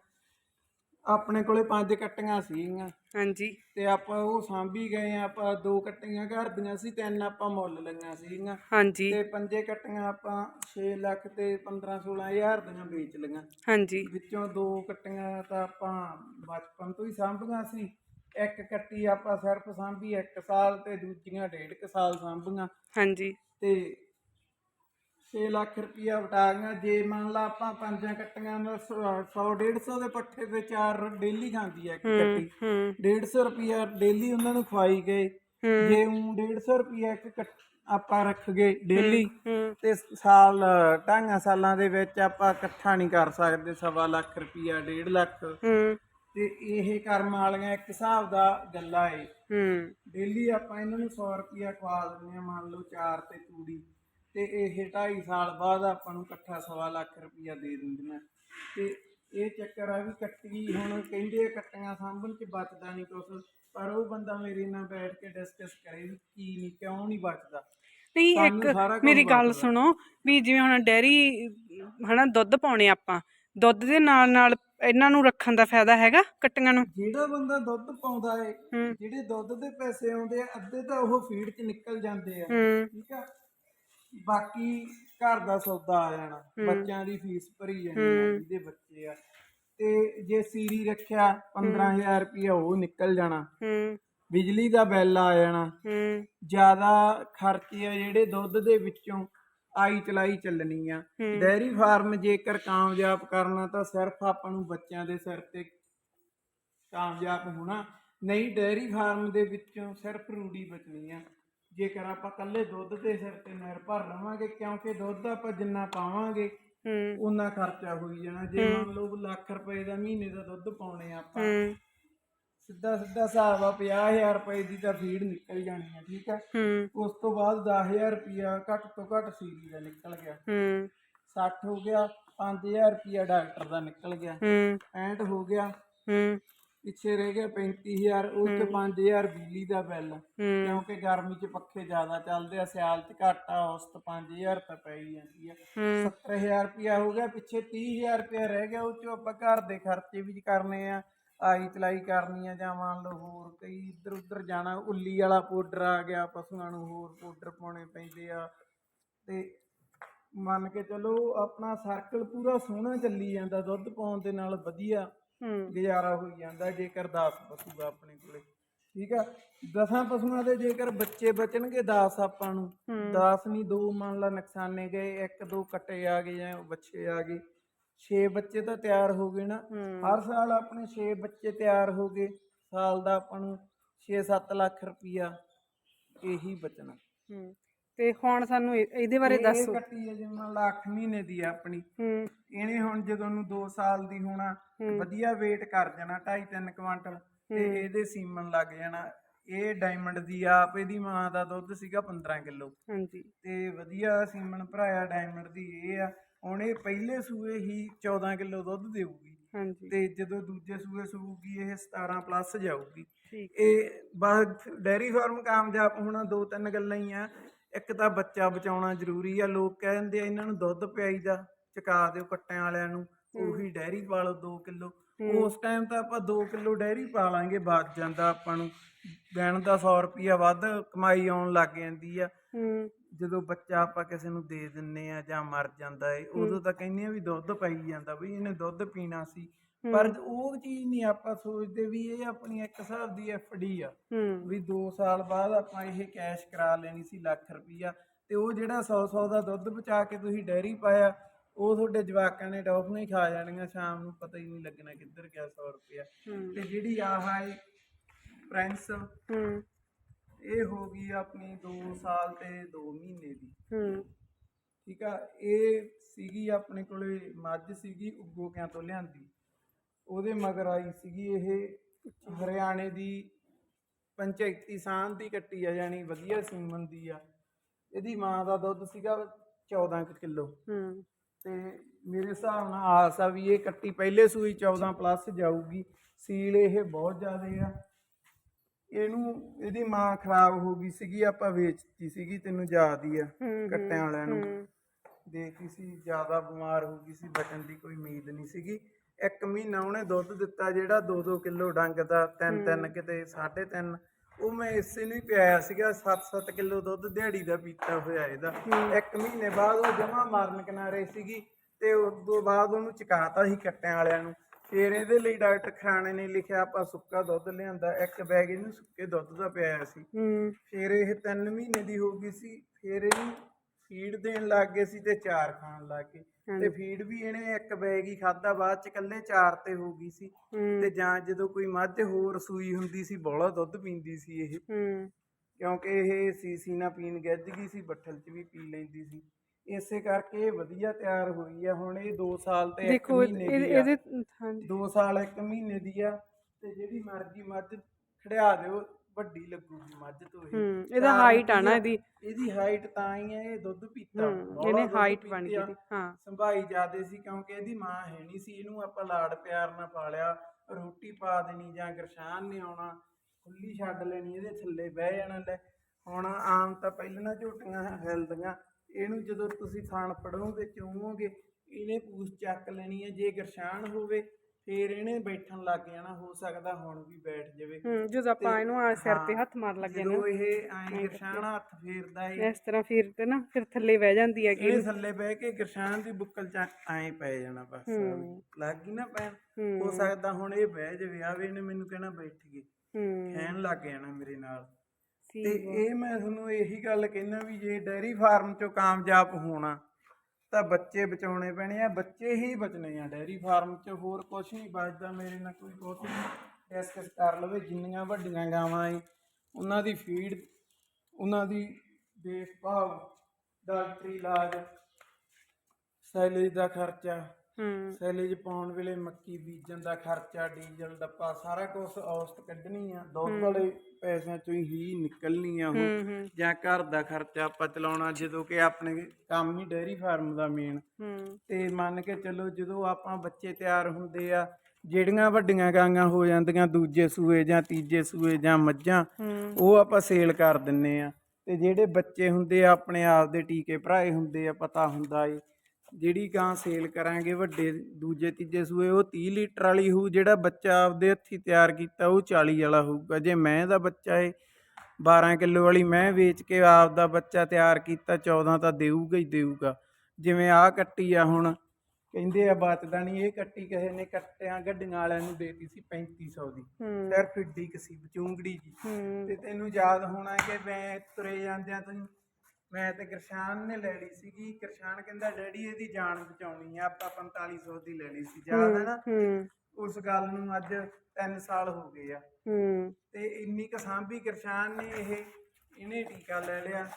ਆਪਣੇ ਕੋਲੇ ਪੰਜ ਕੱਟੀਆਂ ਸੀਗੀਆਂ। ਹਾਂਜੀ। ਤੇ ਆਪਾਂ ਉਹ ਸਾਂਭੀ ਗਏ ਆ ਆਪਾਂ ਦੋ ਕੱਟੀਆਂ ਘਰ ਦੀਆਂ ਸੀ ਤਿੰਨ ਆਪਾਂ ਮੁੱਲ ਲਈਆਂ ਸੀਗੀਆਂ। ਹਾਂਜੀ। ਤੇ ਪੰਜੇ ਕੱਟੀਆਂ ਆਪਾਂ 6 ਲੱਖ ਤੇ 15 16 ਹਜ਼ਾਰ ਦੀਆਂ ਵੇਚ ਲਈਆਂ। ਹਾਂਜੀ। ਵਿੱਚੋਂ ਦੋ ਕੱਟੀਆਂ ਤਾਂ ਆਪਾਂ ਬਚਪਨ ਤੋਂ ਹੀ ਸਾਂਭੀਆਂ ਸੀ। ਇੱਕ ਕੱਟੀ ਆਪਾਂ ਸਿਰਫ ਸਾਂਭੀ 1 ਸਾਲ ਤੇ ਦੂਜੀਆਂ ਡੇਢ ਕੁ ਸਾਲ ਸਾਂਭੀਆਂ। ਹਾਂਜੀ। ਤੇ 6 ਲੱਖ ਰੁਪਇਆ ਵਟਾ ਗਿਆ। ਜੇ ਮੰਨ ਲਾ ਆਪਾਂ ਪੰਜਾਂ ਕੱਟੀਆਂ ਦਾ 100 150 ਦੇ ਪੱਠੇ ਤੇ ਚਾਰ ਡੇਲੀ ਖਾਂਦੀ ਹੈ ਇੱਕ ਕੱਟੀ। ਹੂੰ। 150 ਰੁਪਇਆ ਡੇਲੀ ਉਹਨਾਂ ਨੂੰ ਖਵਾਈ ਗਏ। ਜੇ ਉਹ 150 ਰੁਪਇਆ ਇੱਕ ਆਪਾਂ ਰੱਖ ਗਏ ਡੇਲੀ ਤੇ ਸਾਲ ਢਾਈਆਂ ਸਾਲਾਂ ਦੇ ਵਿੱਚ ਆਪਾਂ ਇਕੱਠਾ ਨਹੀਂ ਕਰ ਸਕਦੇ ਸਵਾ ਲੱਖ ਰੁਪਇਆ 1.5 ਲੱਖ। ਤੇ ਇਹ ਕਰਮ ਵਾਲੀਆਂ ਇੱਕ ਹਿਸਾਬ ਦਾ ਗੱਲਾਂ ਏ। ਹੂੰ। ਡੇਲੀ ਆਪਾਂ ਇਹਨਾਂ ਨੂੰ 100 ਰੁਪਿਆ ਖਵਾ ਦਿੰਦੇ ਆ ਮੰਨ ਲਓ ਚਾਰ ਤੇ ਤੂੜੀ। ਤੇ ਇਹ 2.5 ਸਾਲ ਬਾਅਦ ਆਪਾਂ ਨੂੰ ਇਕੱਠਾ ਸਵਾ ਲੱਖ ਰੁਪਿਆ ਦੇ ਦਿੰਦੀਆਂ। ਤੇ ਇਹ ਚੱਕਰ ਆ ਵੀ ਕੱਟੀ ਹੁਣ ਕਹਿੰਦੇ ਆ ਕੱਟੀਆਂ ਸਾਂਭਣ ਚ ਬਚਦਾ ਨਹੀਂ ਕੁਛ ਪਰ ਉਹ ਬੰਦਾ ਮੇਰੇ ਨਾਲ ਬੈਠ ਕੇ ਡਿਸਕਸ ਕਰੇ ਵੀ ਕੀ ਨਹੀਂ ਕਿਉਂ ਨਹੀਂ ਬਚਦਾ। ਨਹੀਂ ਇੱਕ ਮੇਰੀ ਗੱਲ। ਸੁਣੋ ਵੀ ਜਿਵੇਂ ਹੁਣ ਡੈਰੀ ਹਨਾ ਦੁੱਧ ਪਾਉਣੇ ਆਪਾਂ ਦੁੱਧ ਦੇ ਨਾਲ ਨਾਲ ਇਹਨਾਂ ਨੂੰ ਰੱਖਣ ਦਾ ਫਾਇਦਾ ਹੈਗਾ ਕੱਟੀਆਂ ਨੂੰ? ਜਿਹੜਾ ਬੰਦਾ ਦੁੱਧ ਪਾਉਂਦਾ ਏ ਜਿਹੜੇ ਦੁੱਧ ਦੇ ਪੈਸੇ ਆਉਂਦੇ ਆ ਅੱਧੇ ਤਾਂ ਉਹ ਫੀਡ 'ਚ ਨਿਕਲ ਜਾਂਦੇ ਆ। ਠੀਕ ਆ? ਬਾਕੀ ਘਰ ਦਾ ਸੌਦਾ ਆ ਜਾਣਾ ਬੱਚਿਆਂ ਦੀ ਫੀਸ ਭਰੀ ਜਾਣੀ ਆ ਜਿਹਦੇ ਬੱਚੇ ਆ। ਤੇ ਜੇ ਸੀਰੀ ਰੱਖਿਆ 15000 ਰੁਪਇਆ ਉਹ ਨਿਕਲ ਜਾਣਾ। ਹੂੰ। ਬਿਜਲੀ ਦਾ ਬਿੱਲ ਆ ਜਾਣਾ। ਹੂੰ। ਜ਼ਿਆਦਾ ਖਰਚੇ ਆ ਜਿਹੜੇ ਦੁੱਧ ਦੇ ਵਿੱਚੋਂ ਆਈ ਚਲਾਈ ਚੱਲਣੀ ਆ। ਡੈਰੀ ਫਾਰਮ ਜੇਕਰ ਕਾਮਯਾਬ ਕਰਨਾ ਤਾਂ ਸਿਰਫ ਆਪਾਂ ਨੂੰ ਬੱਚਿਆਂ ਦੇ ਸਿਰ ਤੇ ਕਾਮਯਾਬ ਹੋਣਾ। ਨਹੀਂ ਡੈਰੀ ਫਾਰਮ ਦੇ ਵਿੱਚੋਂ ਸਿਰਫ ਰੂੜੀ ਬਚਣੀ ਆ। ਜੇਕਰ ਆਪਾਂ ਕੱਲੇ ਦੁੱਧ ਦੇ ਸਿਰ ਤੇ ਨਿਰਭਰ ਰਵਾਂਗੇ ਕਿਉਂਕਿ ਦੁੱਧ ਆਪਾਂ ਜਿੰਨਾ ਪਾਵਾਂਗੇ ਹੂੰ। ਉਹਨਾਂ ਖਰਚਾ ਹੋਈ ਜਾਣਾ। ਜੇ ਮੰਨ ਲਓ ਲੱਖ ਰੁਪਏ ਦਾ ਮਹੀਨੇ ਦਾ ਦੁੱਧ ਪਾਉਣੇ ਆ ਆਪਾਂ ਹੂੰ। ਸਿੱਧਾ ਸਿੱਧਾ ਹਿਸਾਬ ਆ 50000 ਰੁਪਏ ਦੀ ਤਾਂ ਫੀਡ ਨਿਕਲ ਜਾਣੀ ਆ ਠੀਕ ਆ? ਹੂੰ। ਉਸ ਤੋਂ ਬਾਅਦ 10000 ਰੁਪਿਆ ਘੱਟ ਤੋਂ ਘੱਟ ਸੀਰੀ ਦਾ ਨਿਕਲ ਗਿਆ। ਹੂੰ। 60 ਹੋ ਗਿਆ 5000 ਰੁਪਿਆ ਡਾਕਟਰ ਦਾ ਨਿਕਲ ਗਿਆ। ਹੂੰ। 65 ਹੋ ਗਿਆ। ਹੂੰ। ਪਿੱਛੇ ਰਹਿ ਗਿਆ 35000 ਉਹ ਚ 5000 ਬਿਜਲੀ ਦਾ ਬਿੱਲ। ਕਿਉਂਕਿ ਗਰਮੀ ਚ ਪੱਖੇ ਜ਼ਿਆਦਾ ਚੱਲਦੇ ਆ ਸਿਆਲ ਚ ਘੱਟ ਆ ਔਸਤ 5000 ਤਾਂ ਪੈ ਹੀ ਜਾਂਦੀ ਆ। ਹੂੰ। 70000 ਰੁਪਿਆ ਹੋ ਗਿਆ ਪਿੱਛੇ 30000 ਰੁਪਿਆ ਰਹਿ ਗਿਆ ਉਹ ਚੋਂ ਆਪਾਂ ਘਰ ਦੇ ਖਰਚੇ ਵੀ ਕਰਨੇ ਆ ਆਈ ਚਲਾਈ ਕਰਨੀ ਆ ਜਾਂ ਮੰਨ ਲਓ ਹੋਰ ਕਈ ਇੱਧਰ ਉੱਧਰ ਜਾਣਾ ਉੱਲੀ ਵਾਲਾ ਪਾਊਡਰ ਆ ਗਿਆ ਪਸ਼ੂਆਂ ਨੂੰ ਹੋਰ ਪਾਊਡਰ ਪਾਉਣੇ ਪੈਂਦੇ ਆ। ਤੇ ਮੰਨ ਕੇ ਚਲੋ ਆਪਣਾ ਸਰਕਲ ਪੂਰਾ ਸੋਹਣਾ ਚੱਲੀ ਜਾਂਦਾ ਦੁੱਧ ਪਾਉਣ ਦੇ ਨਾਲ ਵਧੀਆ। ਹੂੰ। ਗੁਜ਼ਾਰਾ ਹੋਈ ਜਾਂਦਾ ਜੇਕਰ 10 ਪਸ਼ੂ ਆ ਆਪਣੇ ਕੋਲੇ। ਠੀਕ ਆ? ਦਸਾਂ ਪਸ਼ੂਆਂ ਦੇ ਜੇਕਰ ਬੱਚੇ ਬਚਣਗੇ 10 ਆਪਾਂ ਨੂੰ। 10 ਨਹੀਂ ਦੋ ਮੰਨ ਲਾ ਨੁਕਸਾਨੇ ਗਏ ਇੱਕ ਦੋ ਕੱਟੇ ਆ ਗਏ ਜਾਂ ਬੱਚੇ ਆ ਗਏ। 6 ਬੱਚੇ ਤਾਂ ਤਿਆਰ ਹੋ ਗਏ ਨਾ। ਹਰ ਸਾਲ ਆਪਣੇ 6 ਬੱਚੇ ਤਿਆਰ ਹੋ ਗਏ। ਸਾਲ ਦਾ ਆਪਾਂ ਨੂੰ 6-7 ਲੱਖ ਰੁਪਈਆ ਇਹੀ ਬਚਣਾ। ਹੂੰ। ਤੇ ਹੁਣ ਸਾਨੂੰ ਇਹ- ਇਹਦੇ ਬਾਰੇ ਇਹ ਦੱਸੋ। ਕੱਟੀ ਹੈ ਜਿਵੇਂ ਲੱਖ ਮਹੀਨੇ ਦੀ ਆ ਆਪਣੀ। ਹੂੰ। ਇਹਨੇ ਹੁਣ ਜਦੋਂ ਨੂੰ 2 ਸਾਲ ਦੀ ਹੋਣਾ ਵਧੀਆ weight ਕਰ ਜਾਣਾ 2.5-3 ਕੁਆਂਟਲ ਤੇ ਇਹਦੇ ਸੀਮਨ ਲੱਗ ਜਾਣਾ। ਇਹ ਡਾਇਮੰਡ ਦੀ ਆਪ ਇਹਦੀ ਮਾਂ ਦਾ ਦੁੱਧ ਸੀਗਾ 15 ਕਿਲੋ। ਹਾਂਜੀ। ਤੇ ਵਧੀਆ ਸੀਮਨ ਭਰਾਇਆ ਡਾਇਮੰਡ ਦੀ ਇਹ ਆ। ਹੁਣ ਇਹ ਪਹਿਲੇ ਸੂਏ ਹੀ 14 ਕਿਲੋ ਦੁੱਧ ਦੇਊਗੀ। ਹਾਂਜੀ। ਤੇ ਜਦੋਂ ਦੂਜੇ ਸੂਏ ਸੂਗੀ ਇਹ 17 ਪਲੱਸ ਜਾਊਗੀ। ਠੀਕ ਇਹ ਬਸ ਡੈਰੀ ਫਾਰਮ ਕਾਮਯਾਬ ਹੋਣਾ ਦੋ ਤਿੰਨ ਗੱਲਾਂ ਹੀ ਆ। ਇੱਕ ਤਾਂ ਬੱਚਾ ਬਚਾਉਣਾ ਜ਼ਰੂਰੀ ਆ ਲੋਕ ਕਹਿੰਦੇ ਆ ਇਹਨਾਂ ਨੂੰ ਦੁੱਧ ਪਿਆਈਦਾ ਚਕਾ ਦਿਓ ਕੱਟਿਆਂ ਵਾਲਿਆਂ ਨੂੰ ਉਹੀ ਡੈਰੀ ਪਾ ਲਓ 2 ਕਿਲੋ। ਉਸ ਟਾਈਮ ਤਾਂ ਆਪਾਂ 2 ਕਿਲੋ ਡੈਰੀ ਪਾ ਲਾਂਗੇ ਬਚ ਜਾਂਦਾ ਆਪਾਂ ਨੂੰ। ਦਿਨ ਦਾ 100 ਰੁਪਿਆ ਵੱਧ ਕਮਾਈ ਆਉਣ ਲੱਗ ਜਾਂਦੀ ਆ। ਜਦੋਂ ਬੱਚਾ ਆਪਾਂ ਕਿਸੇ ਨੂੰ ਦੇ ਦਿੰਨੇ ਆ ਜਾਂ ਮਰ ਜਾਂਦਾ ਏ ਉਦੋਂ ਤਾਂ ਕਹਿੰਦੇ ਆ ਵੀ ਦੁੱਧ ਪਈ ਜਾਂਦਾ ਬਈ ਇਹਨੇ ਦੁੱਧ ਪੀਣਾ ਸੀ। ਪਰ ਉਹ ਚੀਜ਼ ਨਹੀਂ ਆਪਾਂ ਸੋਚਦੇ ਵੀ ਇਹ ਆਪਣੀ ਇੱਕ ਹਿਸਾਬ ਦੀ ਡੀ ਆ ਹੂੰ। ਵੀ 2 ਸਾਲ ਬਾਅਦ ਆਪਾਂ ਇਹ ਕੈਸ਼ ਕਰਾ ਲੈਣੀ ਸੀ ਲੱਖ ਰੁਪਈਆ ਤੇ ਉਹ ਜਿਹੜਾ 100 100 ਦਾ ਦੁੱਧ ਬਚਾ ਕੇ ਤੁਸੀਂ ਡੈਰੀ ਪਾਇਆ ਉਹ ਤੁਹਾਡੇ ਜਵਾਕਾਂ ਨੇ ਟੌਫੀਆਂ ਹੀ ਖਾ ਜਾਣੀਆਂ ਸ਼ਾਮ ਨੂੰ ਪਤਾ ਹੀ ਨਹੀਂ ਲੱਗਣਾ ਕਿੱਧਰ ਗਿਆ 100 ਰੁਪਈਆ। ਹੂੰ। ਤੇ ਜਿਹੜੀ ਆਹ ਏ ਪ੍ਰਿੰਸ ਹੂੰ। ਇਹ ਹੋ ਗਈ ਆਪਣੀ 2 ਸਾਲ ਤੇ 2 ਮਹੀਨੇ ਦੀ। ਹੂੰ। ਠੀਕ ਆ ਇਹ ਸੀਗੀ ਆਪਣੇ ਕੋਲੇ ਮੱਝ ਸੀਗੀ ਉਗੋ ਕਿਆਂ ਤੋਂ ਲਿਆਂਦੀ। ਉਹਦੇ ਮਗਰ ਆਈ ਸੀਗੀ ਇਹ ਹਰਿਆਣੇ ਦੀ ਪੰਚਾਇਤੀ ਸਾਂਝ ਦੀ ਕੱਟੀ ਆ ਜਾਨੀ ਵਧੀਆ ਸੀਮਨ ਦੀ ਆ। ਇਹਦੀ ਮਾਂ ਦਾ ਦੁੱਧ ਸੀਗਾ 14 ਕਿਲੋ। ਹੂੰ। ਤੇ ਮੇਰੇ ਹਿਸਾਬ ਨਾਲ ਆਸ ਆ ਵੀ ਇਹ ਕੱਟੀ ਪਹਿਲੇ ਸੂਈ 14 ਪਲੱਸ ਜਾਊਗੀ। ਸੀਲ ਇਹ ਬਹੁਤ ਜ਼ਿਆਦਾ ਆ। ਇਹਨੂੰ ਇਹਦੀ ਮਾਂ ਖਰਾਬ ਹੋ ਗਈ ਸੀਗੀ ਆਪਾਂ ਵੇਚਤੀ ਸੀਗੀ ਤੈਨੂੰ ਯਾਦ ਹੀ ਆ ਕੱਟਿਆਂ ਵਾਲਿਆਂ ਨੂੰ। ਦੇਖੀ ਸੀ ਜ਼ਿਆਦਾ ਬਿਮਾਰ ਹੋ ਗਈ ਸੀ ਬਚਣ ਦੀ ਕੋਈ ਉਮੀਦ ਨਹੀਂ ਸੀਗੀ। ਇੱਕ ਮਹੀਨਾ ਉਹਨੇ ਦੁੱਧ ਦਿੱਤਾ ਜਿਹੜਾ 2-2 ਕਿਲੋ ਡੰਗ ਦਾ 3-3 ਕਿਤੇ 3.5 ਉਹ ਮੈਂ ਇਸੇ ਨੂੰ ਹੀ ਪਿਆਇਆ ਸੀਗਾ 7-7 ਕਿਲੋ ਦੁੱਧ ਦਿਹਾੜੀ ਦਾ ਪੀਤਾ ਹੋਇਆ ਇਹਦਾ। ਇੱਕ ਮਹੀਨੇ ਬਾਅਦ ਉਹ ਜਮਾ ਮਾਰਨ ਕਿਨਾਰੇ ਸੀਗੀ ਤੇ ਉਸ ਤੋਂ ਬਾਅਦ ਉਹਨੂੰ ਚਕਾਤਾ ਸੀ ਕੱਟਿਆਂ ਵਾਲਿਆਂ ਨੂੰ। ਫਿਰ ਇਹਦੇ ਲਈ ਡਾਕਟਰ ਖਰਾਣੇ ਨੇ ਲਿਖਿਆ ਆਪਾਂ ਸੁੱਕਾ ਦੁੱਧ ਲਿਆਂਦਾ ਇੱਕ ਬੈਗ ਇਹਨੂੰ ਸੁੱਕੇ ਦੁੱਧ ਦਾ ਪਿਆਇਆ ਸੀ। ਫਿਰ ਇਹ 3 ਮਹੀਨੇ ਦੀ ਹੋ ਗਈ ਸੀ ਫਿਰ ਇਹਨੂੰ ਫੀਡ ਦੇਣ ਲੱਗ ਗਏ ਸੀ ਤੇ ਚਾਰ ਖਾਣ ਲੱਗ ਗਏ। ਤੇ। ਫੀਡ ਵੀ ਇਹਨੇ ਇੱਕ ਬੈਗ ਹੀ ਖਾਦਾ ਬਾਅਦ ਚ ਇਕੱਲੇ ਚਾਰ ਤੇ ਹੋ ਗਈ ਸੀ। ਤੇ ਜਾਂ ਜਦੋਂ ਕੋਈ ਮੱਝ ਹੋਰ ਸੂਈ ਹੁੰਦੀ ਸੀ ਬੋਲਾ ਦੁੱਧ ਪੀਂਦੀ ਸੀ ਇਹ। ਕਿਉਂਕਿ ਇਹ ਸੀਸੀ ਨਾ ਪੀਣ ਗੱਜ ਗਈ ਸੀ ਬੱਠਲ 'ਚ ਵੀ ਪੀ ਲੈਂਦੀ ਸੀ। ਇਸੇ ਕਰਕੇ ਇਹ ਵਧੀਆ ਤਿਆਰ ਹੋਈ ਆ। ਹੁਣ ਇਹ 2 ਸਾਲ ਤੇ 1 ਦੇਖੋ ਇਹ- ਮਹੀਨੇ ਦੀ ਆ। ਇਹਦੇ- ਹਾਂਜੀ। 2 ਸਾਲ 1 ਮਹੀਨੇ ਦੀ ਆ। ਤੇ ਜਿਹੜੀ ਮਰਜ਼ੀ ਮੱਝ ਖੜਿਆ ਦਿਓ। ਵੱਡੀ ਲੱਗੂਗੀ ਮੱਝ ਤੋਂ ਇਹ। ਹੂੰ ਇਹਦਾ ਹਾਈਟ ਆ ਨਾ ਇਹਦੀ ਇਹਦੀ। ਹਾਈਟ ਤਾਂ ਹੀ ਹੈ ਇਹ ਦੁੱਧ ਪੀਤਾ। ਹੂੰ ਬੋਲਾ ਇਹਨੇ ਦੁੱਧ ਹਾਈਟ ਬਣ ਗਈ ਆ। ਇਹਦੀ ਹਾਂ। ਸੰਭਾਈ ਜਾਦੇ ਸੀ ਕਿਉਂਕਿ ਇਹਦੀ ਮਾਂ ਹੈ ਨਹੀਂ ਸੀ ਇਹਨੂੰ ਆਪਾਂ ਲਾੜ ਪਿਆਰ ਨਾਲ ਪਾਲਿਆ ਰੋਟੀ ਪਾ ਦੇਣੀ ਜਾਂ ਗਰਸ਼ਾਨ ਨੇ ਆਉਣਾ ਖੁੱਲੀ ਛੱਡ ਲੈਣੀ ਇਹਦੇ ਥੱਲੇ ਬਹਿ ਜਾਣਾ ਲੈ। ਹੁਣ ਆਮ ਤਾਂ ਪਹਿਲਾਂ ਨਾ ਝੋਟੀਆਂ ਹਿਲਦੀਆਂ ਇਹਨੂੰ ਜਦੋਂ ਤੁਸੀਂ ਥਾਣ ਫੜੋਗੇ ਚੂਹੋਗੇ ਇਹਨੇ ਪੂਛ ਚੱਕ ਲੈਣੀ ਹੈ ਜੇ ਗਰਸ਼ਾਨ ਹੋਵੇ ਫੇਰ ਇਹਨੇ ਬੈਠਣ ਲੱਗ ਜਾਣਾ ਹੋ ਸਕਦਾ ਹੁਣ ਵੀ ਬੈਠ ਜਾਵੇ। ਹੂੰ ਜਦੋਂ ਆਪਾਂ ਇਹਨੂੰ ਆ ਸਿਰ ਤੇ ਹੱਥ ਮਾਰ ਲੱਗੇ ਨਾ। ਜਦੋਂ ਇਹ ਐਂ ਗਰਸ਼ਾਨ ਹੱਥ ਫੇਰਦਾ ਏ। ਇਸ ਤਰ੍ਹਾਂ ਫਿਰ ਤੇ ਨਾ ਫਿਰ ਥੱਲੇ ਬਹਿ ਜਾਂਦੀ ਹੈ ਕਿ ਇਹ ਥੱਲੇ ਬਹਿ ਕੇ ਗਰਸ਼ਾਨ ਦੀ ਬੁੱਕਲ ਚ ਐਂ ਪੈ ਜਾਣਾ ਬਸ। ਲੱਗ ਗਈ ਨਾ ਪੈਣ। ਹੂੰ। ਸਕਦਾ ਹੁਣ ਇਹ ਬਹਿ ਜਾਵੇ। ਆਵੇ ਇਹਨੇ ਮੈਨੂੰ ਕਹਿਣਾ ਬੈਠ ਗਈ। ਕਹਿਣ ਲੱਗ ਜਾਣਾ ਮੇਰੇ ਨਾਲ। ਤੇ। ਇਹ ਮੈਂ ਤੁਹਾਨੂੰ ਇਹੀ ਗੱਲ ਕਹਿਣਾ ਵੀ ਜੇ ਡੈਰੀ ਫਾਰਮ ਚੋਂ ਕਾਮਯਾਬ ਹੋਣਾ ਤਾਂ ਬੱਚੇ ਬਚਾਉਣੇ ਪੈਣੇ ਆ, ਬੱਚੇ ਹੀ ਬਚਣੇ ਆ। ਡੈਰੀ ਫਾਰਮ ਚ ਹੋਰ ਕੁਝ ਨਹੀਂ ਬਚਦਾ, ਮੇਰੇ ਨਾਲ ਕੋਈ ਕੁਝ ਡਿਸਕਸ ਕਰ ਲਵੇ ਜਿੰਨੀਆਂ ਵੱਡੀਆਂ ਗਾਵਾਂ ਏ, ਉਹਨਾਂ ਦੀ ਫੀਡ ਉਹਨਾਂ ਦੀ ਦੇਖਭਾਲ, ਡਾਕਟਰੀ ਇਲਾਜ ਸੈਲਰੀ ਦਾ ਖਰਚਾ। ਹੂੰ। ਸੈਲੇਜ ਪਾਉਣ ਵੇਲੇ ਮੱਕੀ ਬੀਜਣ ਦਾ ਖਰਚਾ ਡੀਜ਼ਲ ਡੱਪਾ ਸਾਰਾ ਕੁਝ ਔਸਤ ਕੱਢਣੀ ਆ। ਦੁੱਧ ਵਾਲੇ ਪੈਸਿਆਂ ਚੋਂ ਹੀ ਨਿਕਲਣੀ ਆ ਉਹ। ਹੂੰ ਜਾਂ ਘਰ ਦਾ ਖਰਚਾ ਆਪਾਂ ਚਲਾਉਣਾ ਜਦੋਂ ਕਿ ਆਪਣੇ ਕੰਮ ਹੀ ਡੇਅਰੀ ਫਾਰਮ ਦਾ ਮੇਨ ਹੂੰ। ਤੇ ਮੰਨ ਕੇ ਚੱਲੋ ਜਦੋਂ ਆਪਾਂ ਬੱਚੇ ਤਿਆਰ ਹੁੰਦੇ ਆ ਜਿਹੜੀਆਂ ਵੱਡੀਆਂ ਗਾਂਆਂ ਹੋ ਜਾਂਦੀਆਂ ਦੂਜੇ ਸੂਏ ਜਾਂ ਤੀਜੇ ਸੂਏ ਜਾਂ ਮੱਝਾਂ ਹੂੰ। ਉਹ ਆਪਾਂ ਸੇਲ ਕਰ ਦਿੰਨੇ ਆ। ਤੇ ਜਿਹੜੇ ਬੱਚੇ ਹੁੰਦੇ ਆ ਆਪਣੇ ਆਪ ਦੇ ਟੀਕੇ ਭਰਾਏ ਹੁੰਦੇ ਆ ਪਤਾ ਹੁੰਦਾ ਏ। ਜਿਹੜੀ ਗਾਂ ਸੇਲ ਕਰਾਂਗੇ ਵੱਡੇ ਦੂਜੇ ਤੀਜੇ ਸੂਏ ਉਹ 30 ਲੀਟਰ ਵਾਲੀ ਹੋਊ ਜਿਹੜਾ ਬੱਚਾ ਆਪਦੇ ਹੱਥੀ ਤਿਆਰ ਕੀਤਾ ਉਹ 40 ਵਾਲਾ ਹੋਊਗਾ। ਜੇ ਮੈਂ ਦਾ ਬੱਚਾ ਏ 12 ਕਿਲੋ ਵਾਲੀ ਮੈਂ ਵੇਚ ਕੇ ਆਪਦਾ ਬੱਚਾ ਤਿਆਰ ਕੀਤਾ 14 ਤਾਂ ਦੇਊਗਾ ਹੀ ਦੇਊਗਾ। ਜਿਵੇਂ ਆਹ ਕੱਟੀ ਆ ਹੁਣ ਕਹਿੰਦੇ ਆ ਬਚਦਾ ਨਹੀਂ ਇਹ ਕੱਟੀ ਕਿਸੇ ਨੇ ਕੱਟਿਆਂ ਗੱਡੀਆਂ ਵਾਲਿਆਂ ਨੂੰ ਦੇਤੀ ਸੀ 3500 ਦੀ। ਸਿਰਫ ਏਡੀ ਕੁ ਸੀ ਚੁੰਗੜੀ ਜੀ। ਤੇ ਤੈਨੂੰ ਯਾਦ ਹੋਣਾ ਕਿ ਮੈਂ ਤੁਰੇ ਜਾਂਦਿਆਂ ਤੂੰ ਮੈਂ ਤੇ ਗਰਸ਼ਾਨ ਨੇ ਲੈ ਲਈ ਸੀਗੀ। ਗਰਸ਼ਾਨ ਕਹਿੰਦਾ ਡੈਡੀ ਇਹਦੀ ਜਾਨ ਬਚਾਉਣੀ ਆ ਆਪਾਂ 4500 ਦੀ ਲੈ ਲਈ ਸੀ। ਯਾਦ ਹੈ ਨਾ? ਹੂੰ। ਉਸ ਗੱਲ ਨੂੰ ਅੱਜ 3 ਸਾਲ ਹੋ ਗਏ ਆ। ਹੂੰ। ਤੇ ਇੰਨੀ ਕੁ ਸਾਂਭੀ ਗਰਸ਼ਾਨ ਨੇ ਇਹ ਇਹਨੇ ਟੀਕਾ ਲੈ ਲਿਆ।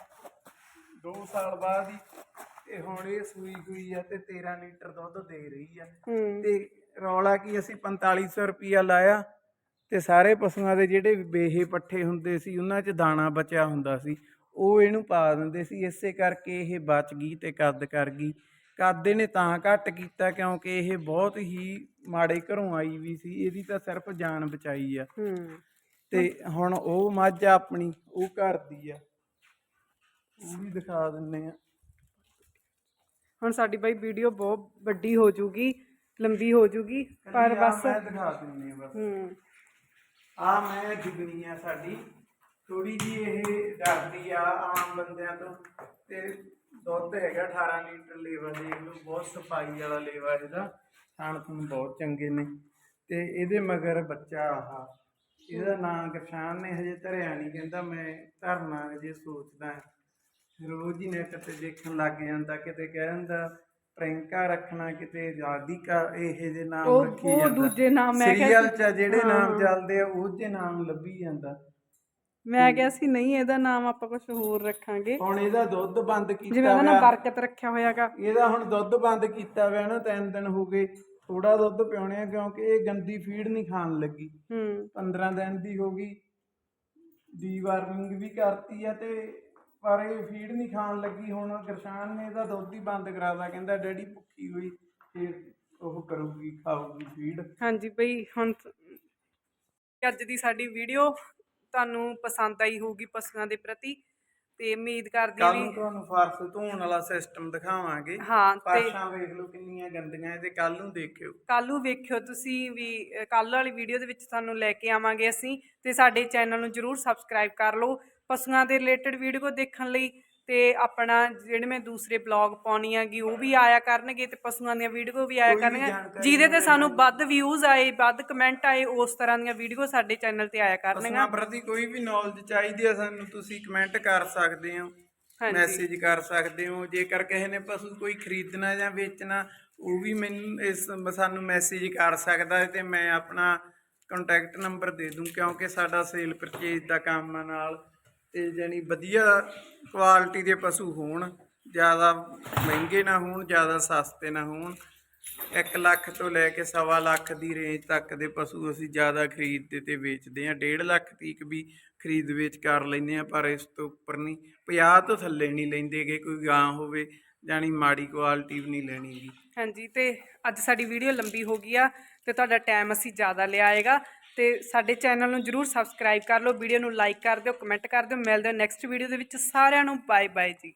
2 ਸਾਲ ਬਾਅਦ ਹੀ ਤੇ ਹੁਣ ਇਹ ਸੂਈ ਹੋਈ ਆ ਤੇ 13 ਲੀਟਰ ਦੁੱਧ ਦੇ ਰਹੀ ਆ। ਹੂੰ। ਤੇ ਰੌਲਾ ਕੀ ਅਸੀਂ 4500 ਰੁਪਿਆ ਲਾਇਆ ਤੇ ਸਾਰੇ ਪਸ਼ੂਆਂ ਦੇ ਜਿਹੜੇ ਬੇਹੇ ਪੱਠੇ ਹੁੰਦੇ ਸੀ ਉਹਨਾਂ 'ਚ ਦਾਣਾ ਬਚਿਆ ਹੁੰਦਾ ਸੀ। ਉਹ ਇਹਨੂੰ ਪਾ ਦਿੰਦੇ ਸੀ ਇਸੇ ਕਰਕੇ ਇਹ ਬਚ ਗਈ ਤੇ ਕੱਦ ਕਰ ਗਈ। ਕੱਦ ਇਹਨੇ ਤਾਂ ਘੱਟ ਕੀਤਾ ਕਿਉਂਕਿ ਇਹ ਬਹੁਤ ਹੀ ਮਾੜੇ ਘਰੋਂ ਆਈ ਵੀ ਸੀ ਇਹਦੀ ਤਾਂ ਸਿਰਫ ਜਾਨ ਬਚਾਈ ਆ। ਹੂੰ। ਤੇ ਹੁਣ ਉਹ ਮੱਝ ਆ ਆਪਣੀ ਉਹ ਘਰ ਦੀ ਆ। ਉਹ ਵੀ ਦਿਖਾ ਦਿੰਨੇ ਆ। ਹੁਣ ਸਾਡੀ ਬਾਈ ਵੀਡੀਓ ਬਹੁਤ ਵੱਡੀ ਹੋ ਜੂਗੀ ਲੰਬੀ ਹੋ ਜੂਗੀ ਪਰ ਬਸ ਮੈਂ ਦਿਖਾ ਦਿੰਨੇ ਆ ਬਸ। ਹੂੰ। ਆ ਮੈਂ ਜੁਗਨੀ ਆ ਸਾਡੀ। ਥੋੜੀ ਜੀ ਇਹ ਡਰਦੀ ਆ ਆਮ ਬੰਦਿਆਂ ਤੋਂ ਤੇ ਦੁੱਧ ਹੈਗਾ 18 ਲੀਟਰ ਲੇਵਾ ਦੇਖ ਲਓ ਬਹੁਤ ਸਫ਼ਾਈ ਵਾਲਾ ਲੇਵਾ ਇਹਦਾ। ਥਣ ਥਣ ਬਹੁਤ ਚੰਗੇ ਨੇ। ਤੇ ਇਹਦੇ ਮਗਰ ਬੱਚਾ ਆਹ ਇਹਦਾ ਨਾਂ ਗਰਸ਼ਾਨ ਨੇ ਹਜੇ ਧਰਿਆ ਨਹੀਂ ਕਹਿੰਦਾ ਮੈਂ ਧਰਨਾ ਹਜੇ ਸੋਚਦਾ ਰੋਜ਼ ਹੀ ਨੈਟ ਤੇ ਦੇਖਣ ਲੱਗ ਜਾਂਦਾ ਕਿਤੇ ਕਹਿੰਦਾ ਪ੍ਰਿੰਕਾ ਰੱਖਣਾ ਕਿਤੇ ਰਾਧਿਕਾ ਇਹ ਜੇ ਨਾਮ ਉਹ- ਰੱਖੀ ਉਹ ਜਾਂਦਾ। ਦੂਜੇ ਨਾਮ ਮੈਂ ਕਿਹਾ ਸੀਰੀਅਲ ਚ ਜਿਹੜੇ ਨਾਮ। ਚੱਲਦੇ ਆ ਉਹ ਜੇ ਨਾਮ ਲੱਭੀ ਜਾਂਦਾ। ਮੈਂ ਕਿਹਾ ਸੀ ਨਹੀਂ ਇਹਦਾ ਨਾਮ ਆਪਾਂ ਕੁਝ ਹੋਰ ਰੱਖਾਂਗੇ। ਹੁਣ ਇਹਦਾ ਦੁੱਧ ਬੰਦ ਜਿਵੇਂ ਕੀਤਾ ਉਹਦਾ ਨਾ ਹੋਇਆ ਬਰਕਤ ਰੱਖਿਆ ਹੋਇਆਗਾ। ਇਹਦਾ ਹੁਣ ਦੁੱਧ ਬੰਦ ਕੀਤਾ ਹੋਇਆ ਨਾ ਤਿੰਨ ਦਿਨ ਹੋ ਗਏ। ਥੋੜਾ ਦੁੱਧ ਪਿਉਣੇ ਆ ਕਿਉਂਕਿ ਇਹ ਗੰਦੀ ਫੀਡ ਨਹੀਂ ਖਾਣ ਲੱਗੀ। ਹੂੰ। 15 ਦਿਨ ਦੀ ਹੋ ਗਈ। ਡੀਵਾਰਮਿੰਗ ਵੀ ਕਰਤੀ ਆ ਤੇ ਪਰ ਇਹ ਫੀਡ ਨਹੀਂ ਖਾਣ ਲੱਗੀ। ਹੁਣ ਗਰਸ਼ਾਨ ਨੇ ਇਹਦਾ ਦੁੱਧ ਹੀ ਬੰਦ ਕਰਾਤਾ। ਕਹਿੰਦਾ ਡੈਡੀ ਭੁੱਖੀ ਹੋਈ ਫਿਰ ਉਹ ਕਰੂਗੀ ਖਾਊਗੀ ਫੀਡ। ਹਾਂਜੀ ਬਈ ਹੁਣ ਤ- ਅੱਜ ਦੀ ਸਾਡੀ ਵੀਡੀਓ ਤੁਹਾਨੂੰ ਪਸੰਦ ਆਈ ਹੋਊਗੀ ਪਸ਼ੂਆਂ ਦੇ ਪ੍ਰਤੀ ਤੇ ਉਮੀਦ ਕਰਦੀ ਹਾਂ ਕੱਲ ਵੀ ਤੁਹਾਨੂੰ ਫਰਸ਼ ਧੋਣ ਵਾਲਾ ਸਿਸਟਮ ਦਿਖਾਵਾਂਗੇ। ਹਾਂ ਤੇ ਫਰਸ਼ਾਂ ਵੇਖ ਲਓ ਕਿੰਨੀਆਂ ਗੰਦੀਆਂ ਇਹਦੇ ਕੱਲ ਨੂੰ ਦੇਖਿਓ। ਕੱਲ ਨੂੰ ਵੇਖਿਓ ਤੁਸੀਂ ਵੀ ਕੱਲ ਵਾਲੀ ਵੀਡੀਓ ਦੇ ਵਿੱਚ ਤੁਹਾਨੂੰ ਲੈ ਕੇ ਆਵਾਂਗੇ ਅਸੀਂ ਤੇ ਸਾਡੇ ਚੈਨਲ ਨੂੰ ਜਰੂਰ ਸਬਸਕ੍ਰਾਈਬ ਕਰ ਲਓ। ਪਸ਼ੂਆਂ ਦੇ ਰਿਲੇਟਡ ਵੀਡੀਓ ਦੇਖਣ ਲਈ ਤੇ ਆਪਣਾ ਜਿਹੜੇ ਮੈਂ ਦੂਸਰੇ ਬਲੌਗ ਪਾਉਣੀ ਆਗੀ ਉਹ ਵੀ ਆਇਆ ਕਰਨਗੇ ਤੇ ਪਸ਼ੂਆਂ ਦੀਆਂ ਵੀਡੀਓ ਵੀ ਆਇਆ ਕਰਨਗੀਆਂ ਜਿਹਦੇ ਤੇ ਸਾਨੂੰ ਵੱਧ ਵਿਊਜ਼ ਆਏ ਵੱਧ ਕਮੈਂਟ ਆਏ ਉਸ ਤਰ੍ਹਾਂ ਦੀਆਂ ਵੀਡੀਓ ਸਾਡੇ ਚੈਨਲ ਤੇ ਆਇਆ ਪਸ਼ੂਆਂ ਕਰਨਗੀਆਂ ਪ੍ਰਤੀ ਕੋਈ ਵੀ ਨੌਲੇਜ ਚਾਹੀਦੀ ਹੈ ਸਾਨੂੰ ਤੁਸੀਂ ਕਮੈਂਟ ਕਰ ਸਕਦੇ ਹੋ। ਮੈਸੇਜ ਕਰ ਸਕਦੇ ਹੋ। ਜੇਕਰ ਕਿਸੇ ਨੇ ਪਸ਼ੂ ਕੋਈ ਖਰੀਦਣਾ ਜਾਂ ਵੇਚਣਾ ਉਹ ਵੀ ਮੈਨੂੰ ਇਸ ਸਾਨੂੰ ਮੈਸੇਜ ਕਰ ਸਕਦਾ ਹੈ ਤੇ ਮੈਂ ਆਪਣਾ ਕੰਟੈਕਟ ਨੰਬਰ ਦੇ ਦੂੰ ਕਿਉਂਕਿ ਸਾਡਾ ਸੇਲ ਪਰਚੇਜ ਦਾ ਕੰਮ ਆ ਨਾਲ। ਤੇ ਜਾਨੀ ਵਧੀਆ ਕੁਆਲਿਟੀ ਦੇ ਪਸ਼ੂ ਹੋਣ, ਜ਼ਿਆਦਾ ਮਹਿੰਗੇ ਨਾ ਹੋਣ, ਜ਼ਿਆਦਾ ਸਸਤੇ ਨਾ ਹੋਣ। 1 ਲੱਖ ਤੋਂ ਲੈ ਕੇ ਸਵਾ ਲੱਖ ਦੀ ਰੇਂਜ ਤੱਕ ਦੇ ਪਸ਼ੂ ਅਸੀਂ ਜ਼ਿਆਦਾ ਖਰੀਦਦੇ ਤੇ ਵੇਚਦੇ ਆ 1.5 ਲੱਖ ਤੀਕ ਵੀ ਖਰੀਦ ਵੇਚ ਕਰ ਲੈਂਦੇ ਆ ਪਰ ਇਸ ਤੋਂ ਉੱਪਰ ਨਹੀਂ। 50 ਤੋਂ ਥੱਲੇ ਨਹੀਂ ਲੈਂਦੇਗੇ, ਕੋਈ ਗਾਂ ਹੋਵੇ ਜਾਨੀ ਮਾੜੀ ਕੁਆਲਿਟੀ ਵੀ ਨਹੀਂ ਲੈਣੀ ਗੀ। ਹਾਂਜੀ, ਤੇ ਅੱਜ ਸਾਡੀ ਵੀਡੀਓ ਲੰਬੀ ਹੋ ਗਈ ਆ, ਤੇ ਤੁਹਾਡਾ ਟਾਈਮ ਅਸੀਂ ਜ਼ਿਆਦਾ ਲਿਆ ਆਏਗਾ। ਤੇ ਸਾਡੇ ਚੈਨਲ ਨੂੰ ਜਰੂਰ ਸਬਸਕ੍ਰਾਈਬ ਕਰ ਲਓ, ਵੀਡੀਓ ਨੂੰ ਲਾਈਕ ਕਰ ਦਿਓ, ਕਮੈਂਟ ਕਰ ਦਿਓ। ਮਿਲਦੇ ਹਾਂ ਨੈਕਸਟ ਵੀਡੀਓ ਦੇ ਵਿੱਚ ਸਾਰਿਆਂ ਨੂੰ। ਬਾਏ ਬਾਏ ਜੀ।